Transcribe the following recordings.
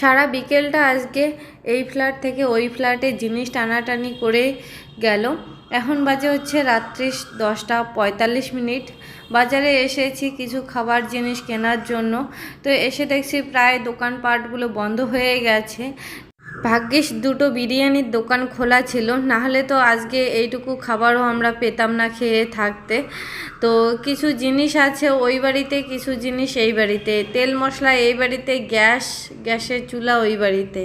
সারা বিকেলটা আজকে এই ফ্ল্যাট থেকে ওই ফ্ল্যাটে জিনিস টানাটানি করে গেল। এখন বাজে হচ্ছে রাত্রি দশটা পঁয়তাল্লিশ মিনিট। বাজারে এসেছি কিছু খাবার জিনিস কেনার জন্য। তো এসে দেখছি প্রায় দোকানপাটগুলো বন্ধ হয়ে গেছে। ভাগ্যিস দুটো বিরিয়ানির দোকান খোলা ছিল, নাহলে তো আজকে এইটুকু খাবারও আমরা পেতাম না খেয়ে থাকতে। তো কিছু জিনিস আছে ওই বাড়িতে, কিছু জিনিস এই বাড়িতে। তেল মশলা এই বাড়িতে, গ্যাস, গ্যাসের চুলা ওই বাড়িতে।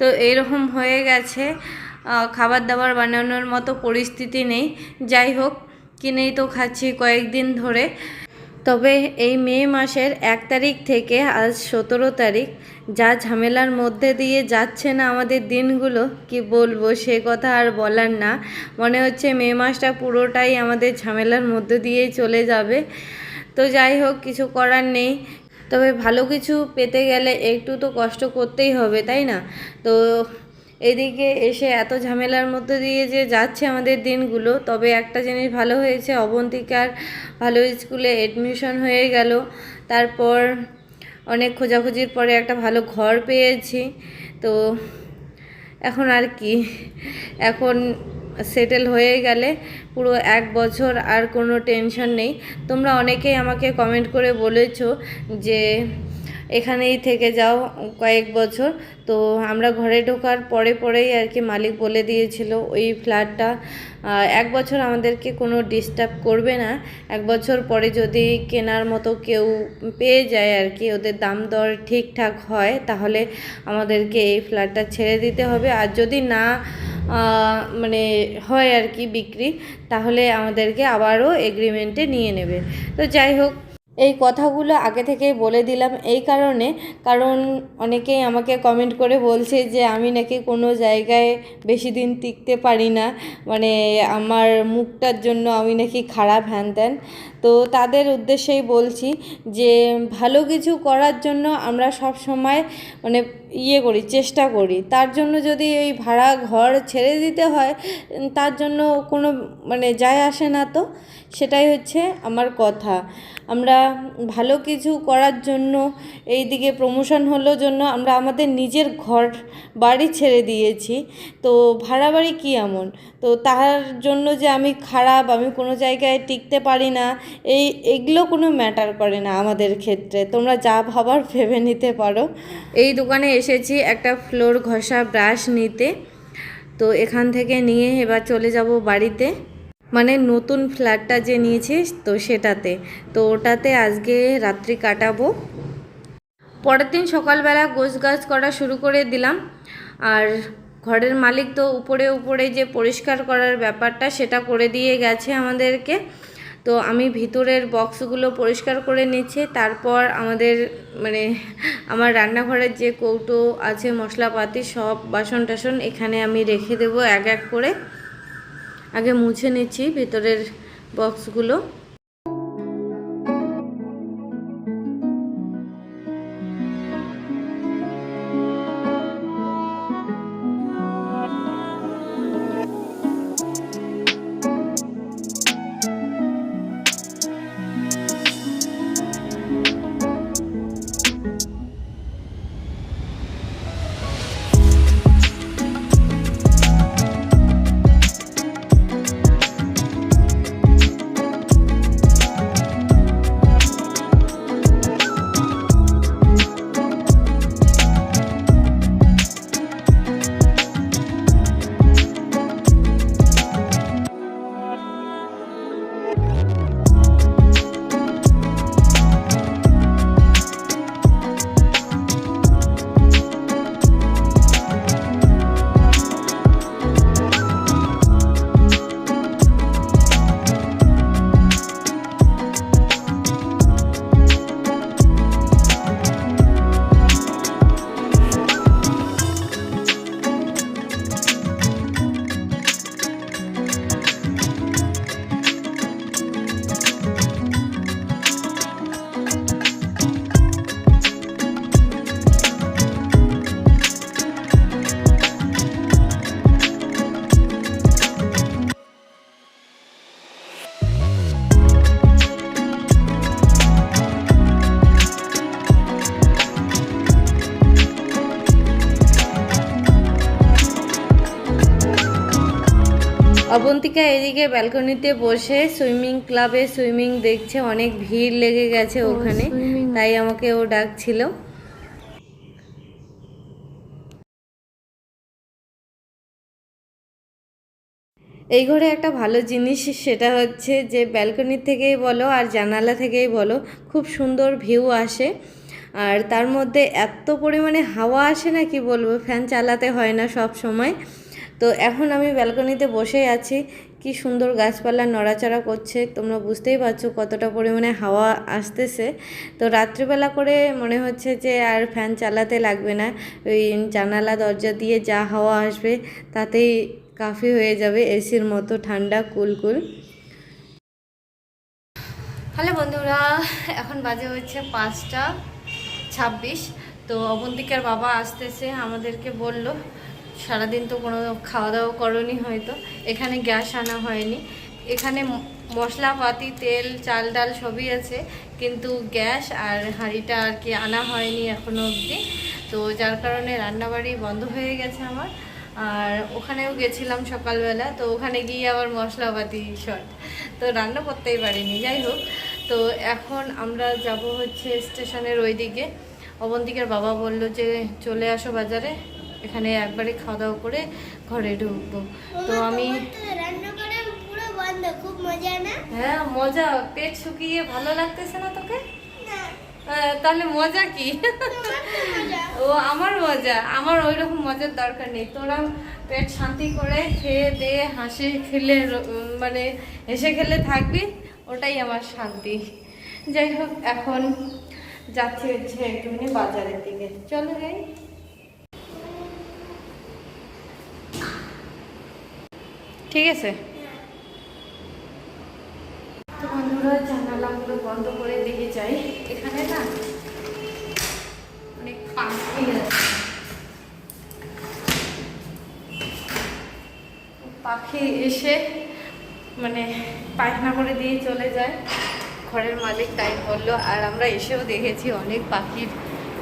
তো এরকম হয়ে গেছে। খাবার দাবার বানানোর মতো পরিস্থিতি নেই। যাই হোক, কিনেই তো খাচ্ছি কয়েকদিন ধরে। তবে এই মে মাসের এক তারিখ থেকে আজ সতেরো তারিখ, যা ঝামেলার মধ্যে দিয়ে যাচ্ছে না আমাদের দিনগুলো, কি বলব? সে কথা আর বলার না। মনে হচ্ছে মে মাসটা পুরোটাই আমাদের ঝামেলার মধ্যে দিয়েই চলে যাবে। তো যাই হোক, কিছু করার নেই। তবে ভালো কিছু পেতে গেলে একটু তো কষ্ট করতেই হবে, তাই না? তো এদিকে এসে এত ঝামেলার মধ্যে দিয়ে যে যাচ্ছে আমাদের দিনগুলো, তবে একটা জিনিস ভালো হয়েছে, অবন্তিকার ভালো স্কুলে অ্যাডমিশন হয়ে গেল। তারপর অনেক খোঁজাখুঁজির পরে একটা ভালো ঘর পেয়েছি। তো এখন আর কি, এখন সেটেল হয়ে গেলে পুরো এক বছর আর কোনো টেনশন নেই। তোমরা অনেকেই আমাকে কমেন্ট করে বলেছ যে এখানেই থেকে যাও কয়েক বছর। তো আমরা ঘরে ঢোকার পরে পরেই আর কি মালিক বলে দিয়েছিল ওই ফ্ল্যাটটা। এক বছর আমাদেরকে কোনো ডিস্টার্ব করবে না। এক বছর পরে যদি কেনার মতো কেউ পেয়ে যায় আর কি, ওদের দাম দর ঠিকঠাক হয়, তাহলে আমাদেরকে এই ফ্ল্যাটটা ছেড়ে দিতে হবে। আর যদি না মানে হয় আর কি বিক্রি, তাহলে আমাদেরকে আবারও এগ্রিমেন্টে নিয়ে নেবে। তো যাই হোক এই কথাগুলো আগে থেকেই বলে দিলাম এই কারণে। কারণ অনেকেই আমাকে কমেন্ট করে বলছে যে, আমি নাকি কোনো জায়গায় বেশি দিন টিকতে পারি না। মানে আমার মুখটার জন্য আমি নাকি খারাপ হ্যান ত্যান তো তাদের উদ্দেশ্যেই বলছি যে, ভালো কিছু করার জন্য আমরা সব সময় মানে ইয়ে করি, চেষ্টা করি। তার জন্য যদি এই ভাড়া ঘর ছেড়ে দিতে হয়, তার জন্য কোনো মানে যায় আসে না তো? সেটাই হচ্ছে আমার কথা। আমরা ভালো কিছু করার জন্য এই দিকে প্রমোশন হলো জন্য আমরা আমাদের নিজের ঘর, বাড়ি ছেড়ে দিয়েছি। তো ভাড়া বাড়ি কী এমন? তো তার জন্য যে আমি খারাপ, আমি কোনো জায়গায় টিকতে পারি না, এই, এগুলো কোনো ম্যাটার করে না আমাদের ক্ষেত্রে। তোমরা যা ভাবার ভেবে নিতে পারো। এই দোকানে এসেছি একটা ফ্লোর ঘষা ব্রাশ নিতে। তো এখান থেকে নিয়ে এবার চলে যাব বাড়িতে। মানে নতুন ফ্ল্যাটটা যে নিয়েছিস তো সেটাতে, তো ওটাতে আজকে রাত্রি কাটাবো। পরের দিন সকালবেলা গোছ গাছ করা শুরু করে দিলাম। আর ঘরের মালিক তো উপরে উপরে যে পরিষ্কার করার ব্যাপারটা সেটা করে দিয়ে গেছে আমাদেরকে। তো আমি ভিতরের বক্সগুলো পরিষ্কার করে নিচ্ছি, তারপর আমাদের মানে আমার রান্নাঘরের যে কৌটো আছে, মশলাপাতি সব বাসন টাসন এখানে আমি রেখে দেবো এক এক করে। আগে মুছে নিচ্ছি ভিতরের বক্সগুলো অবন্তিকা এদিকে ব্যালকনিতে বসে সুইমিং ক্লাবে সুইমিং দেখছে অনেক ভিড় লেগে গেছে ওখানে তাই আমাকে ও ডাকছিল। এই ঘরে একটা ভালো জিনিস সেটা হচ্ছে যে ব্যালকনি থেকেই বলো আর জানালা থেকেই বলো খুব সুন্দর ভিউ আসে। আর তার মধ্যে এত পরিমাণে হাওয়া আসে না কি বলব ফ্যান চালাতে হয় না সব সময়। তো এখন আমি ব্যালকনিতে বসে আছি। কি সুন্দর গাছপালা নড়াচড়া করছে। তোমরা বুঝতেই পারছ কতটা পরিমাণে হাওয়া আসতেছে। তো রাত্রিবেলা করে মনে হচ্ছে যে আর ফ্যান চালাতে লাগবে না। ওই জানালা, দরজা দিয়ে যা হাওয়া আসবে তাতেই কাফি হয়ে যাবে এসির মতো ঠান্ডা কুলকুল হ্যালো বন্ধুরা, এখন বাজে হচ্ছে পাঁচটা ছাব্বিশ। তো অবন্তিকার বাবা আসতেছে, আমাদেরকে বলল সারাদিন তো কোনো খাওয়া দাওয়া করনি হয়তো। এখানে গ্যাস আনা হয়নি। এখানে মশলাপাতি, তেল, চাল ডাল সবই আছে। কিন্তু গ্যাস আর হাঁড়িটা আর কি আনা হয়নি এখনও অবধি। তো যার কারণে রান্নাবাড়ি বন্ধ হয়ে গেছে আমার। আর ওখানেও গেছিলাম সকালবেলা। তো ওখানে গিয়ে আবার মশলাপাতি শর্ট তো রান্না করতেই পারিনি। যাই হোক, তো এখন আমরা যাব হচ্ছে স্টেশনের ওই দিকে অবন্তিকার বাবা বলল যে, চলে আসো বাজারে। এখানে একবারে খাওয়া দাওয়া করে ঘরে ঢুকবো। তো আমি হ্যাঁ মজা। পেট শুকিয়ে ভালো লাগতেছে না তোকে? তাহলে মজা কি? ও, আমার মজা। আমার ওই রকম মজার দরকার নেই। তোরা পেট শান্তি করে খেয়ে দিয়ে হাসি খেলে মানে হেসে খেলে থাকবি। ওটাই আমার শান্তি। যাই হোক, এখন যাচ্ছি হচ্ছে একটুখানি বাজারের দিকে। চলো যাই ঠিক আছে। তো জানালাগুলো বন্ধ করে যাই। এখানে না অনেক পাখি আছে। পাখি এসে মানে পায়খানা করে দিয়ে চলে যায়। ঘরের মালিক তাই বলল, আর আমরা এসেও দেখেছি অনেক পাখির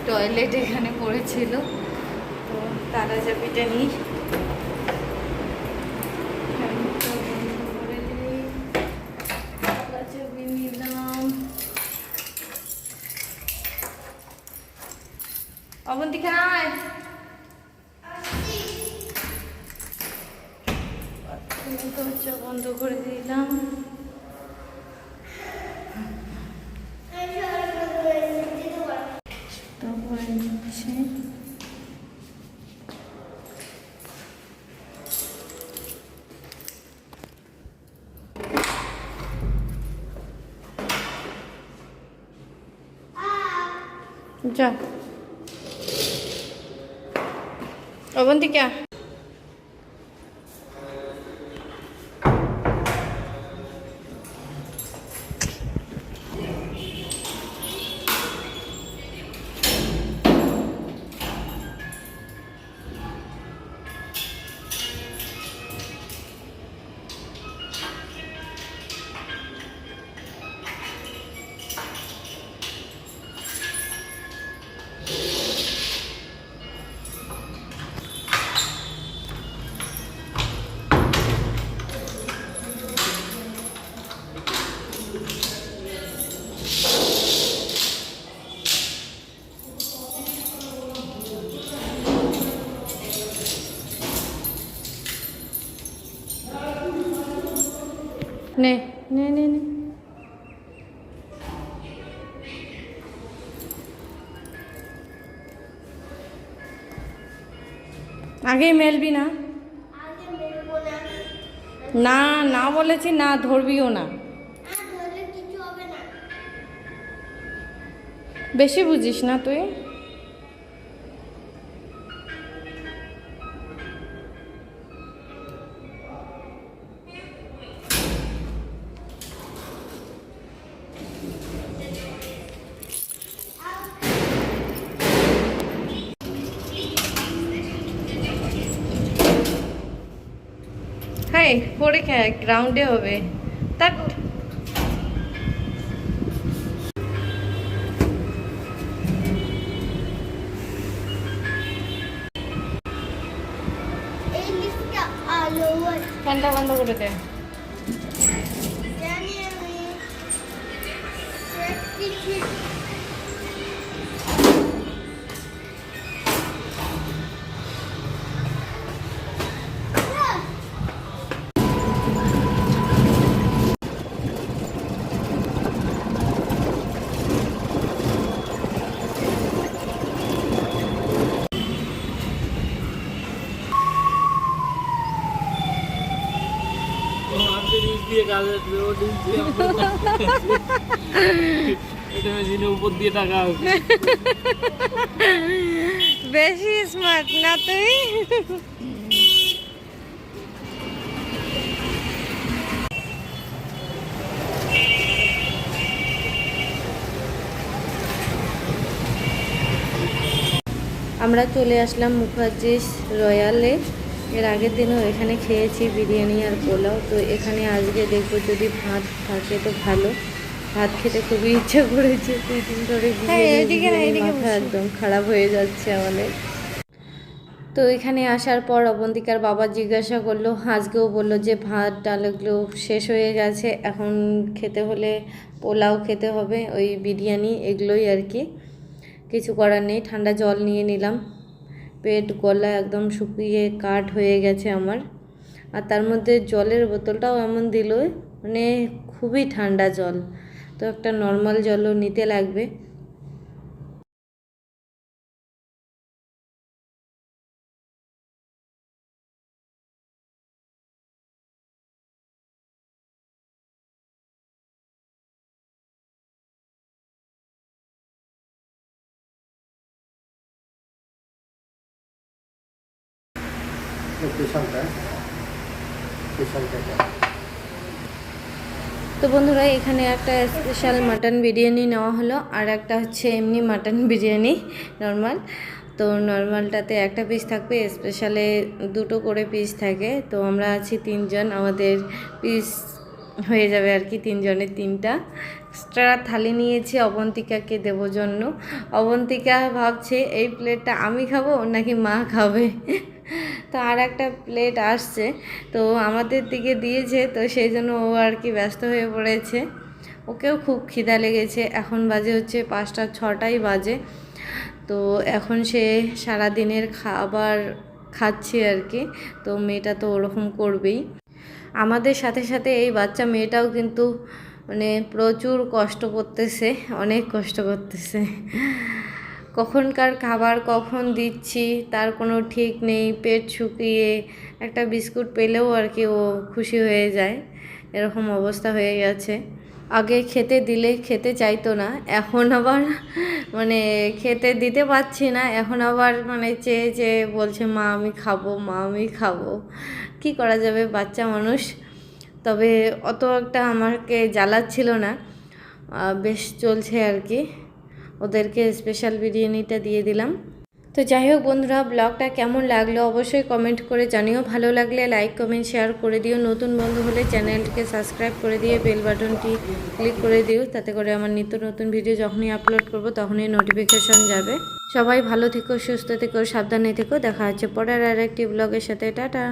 টয়লেট এখানে পড়েছিল। তো তারা চাবিটা নিই ফ্যানটা বন্ধ করে দিই। তালা চাবি নিলাম অবন্তিকা আয় দরজা বন্ধ করে দিলাম। তারপরে যা। অবন্তিকা। নে নে নে নে। আগেই মেলবি না? না না বলেছি না ধরবিও না। বেশি বুঝিস না তুই। হ্যাঁ খেয়ে গ্রাউন্ডে হবে। তার ফ্যানটা বন্ধ করে দে। বেশি স্মার্ট না তুই? আমরা চলে আসলাম মুখার্জিস রয়্যালে। এর আগের দিনও এখানে খেয়েছি বিরিয়ানি আর পোলাও তো এখানে আজকে দেখব যদি ভাত থাকে তো ভালো। ভাত খেতে খুবই ইচ্ছা করেছে দুই দিন ধরে মাথা একদম খারাপ হয়ে যাচ্ছে আমাদের। তো এখানে আসার পর অবন্তিকার বাবা জিজ্ঞাসা করল আজকেও বলল যে ভাত ডালগুলো শেষ হয়ে গেছে এখন খেতে হলে পোলাও খেতে হবে ওই বিরিয়ানি এগুলোই আর কি। কিছু করার নেই ঠান্ডা জল নিয়ে নিলাম। পেট, গলা একদম শুকিয়ে কাঠ হয়ে গেছে আমার। আর তার মধ্যে জলের বোতলটাও এমন দিল মানে খুবই ঠান্ডা জল। তো একটা নর্মাল জলও নিতে লাগবে। তো বন্ধুরা, এখানে একটা স্পেশাল মাটন বিরিয়ানি নেওয়া হলো, আর একটা হচ্ছে এমনি মাটন বিরিয়ানি নর্মাল তো নর্মালটাতে একটা পিস থাকবে স্পেশালে দুটো করে পিস থাকে। তো আমরা আছি তিনজন, আমাদের পিস হয়ে যাবে আর কি তিনজনের তিনটা। এক্সট্রা থালি নিয়েছি, অবন্তিকাকে দেবো জন্য। অবন্তিকা ভাবছে, এই প্লেটটা আমি খাব নাকি মা খাবে? তো আর একটা প্লেট আসছে। তো আমাদের দিকে দিয়েছে, তো সেই জন্য ও আর কি ব্যস্ত হয়ে পড়েছে। ওকেও খুব খিদা লেগেছে। এখন বাজে হচ্ছে পাঁচটা, ছটাই বাজে। তো এখন সে সারা দিনের খাবার খাচ্ছে আর কি। তো মেয়েটা তো ওরকম করবেই। আমাদের সাথে সাথে এই বাচ্চা মেয়েটাও কিন্তু মানে প্রচুর কষ্ট করতেছে, অনেক কষ্ট করতেছে। কখনকার খাবার কখন দিচ্ছি, তার কোনো ঠিক নেই, পেট শুকিয়ে একটা বিস্কুট পেলেও আর কি ও খুশি হয়ে যায়। এরকম অবস্থা হয়ে গেছে। আগে খেতে দিলে খেতে চাইতো না, এখন আবার মানে খেতে দিতে পারছি না, এখন আবার মানে চেয়ে চেয়ে বলছে, মা, আমি খাব, মা, আমি খাব। কি করা যাবে বাচ্চা মানুষ? তবে অত একটা আমাকে জ্বালাচ্ছিল না। বেশ চলছে আর কি। ওদেরকে স্পেশাল বিরিয়ানিটা দিয়ে দিলাম। তো যাই হোক বন্ধুরা ব্লগটা কেমন লাগল অবশ্যই কমেন্ট করে জানিও। ভালো লাগলে লাইক কমেন্ট শেয়ার করে দিও। নতুন বন্ধু হলে চ্যানেলটিকে সাবস্ক্রাইব করে দিয়ে বেল বাটনটি ক্লিক করে দিও। তাতে করে আমার নিত্য নতুন ভিডিও যখনই আপলোড করব, তখনই নোটিফিকেশন যাবে। সবাই ভালো থেকো, সুস্থ থেকো, সাবধানে থেকো। দেখা হচ্ছে পরের আর একটি ব্লগের সাথে। টাটা!